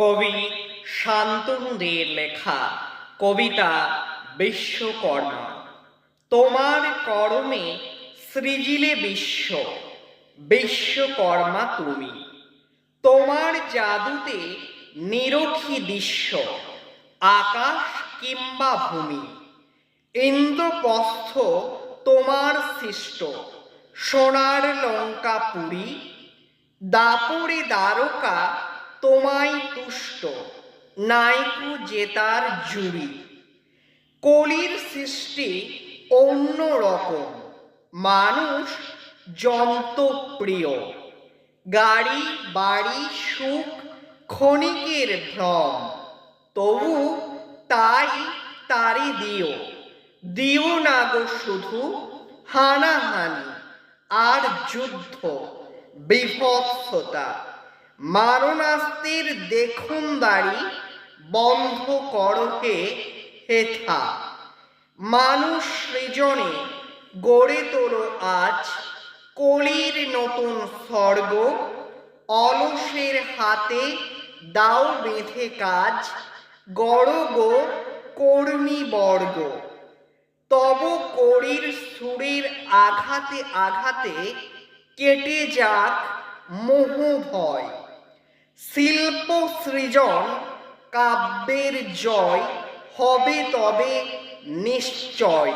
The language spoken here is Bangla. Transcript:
কবি শান্তনুদের লেখা কবিতা বিশ্বকর্মা। তোমার করমে সৃজিলে বিশ্ব, বিশ্বকর্মা তুমি। তোমার জাদুতে নিরখি দৃশ্য, আকাশ কিংবা ভূমি। ইন্দ্রপস্থ তোমার সৃষ্ট, সোনার লঙ্কা পুরী। দাপরে দ্বারকা তোমায় তুষ্ট, নাইকু জেতার জুড়ি কলির সৃষ্টি অন্য রকম, মানুষ যন্ত্রপ্রিয় গাড়ি, বাড়ি, সুখ, ক্ষণিকের ভ্রম, তবু তাই তারি দিও। দিও না গো শুধু হানাহানি আর যুদ্ধ, বিভৎসতা। মারণাস্ত্রের দেখুন দাড়ি বন্ধ করহে হেথা। মানুষ সৃজনে গড়ে তোলো আজ কলির নতুন স্বর্গ, অলসের হাতে দাও বেঁধে কাজ, গড় গো কর্মী বর্গ। তব করির সুরের আঘাতে আঘাতে কেটে যাক মোহ ভয়। শিল্প সৃজন কাব্যের জয় হবে তবে নিশ্চয়।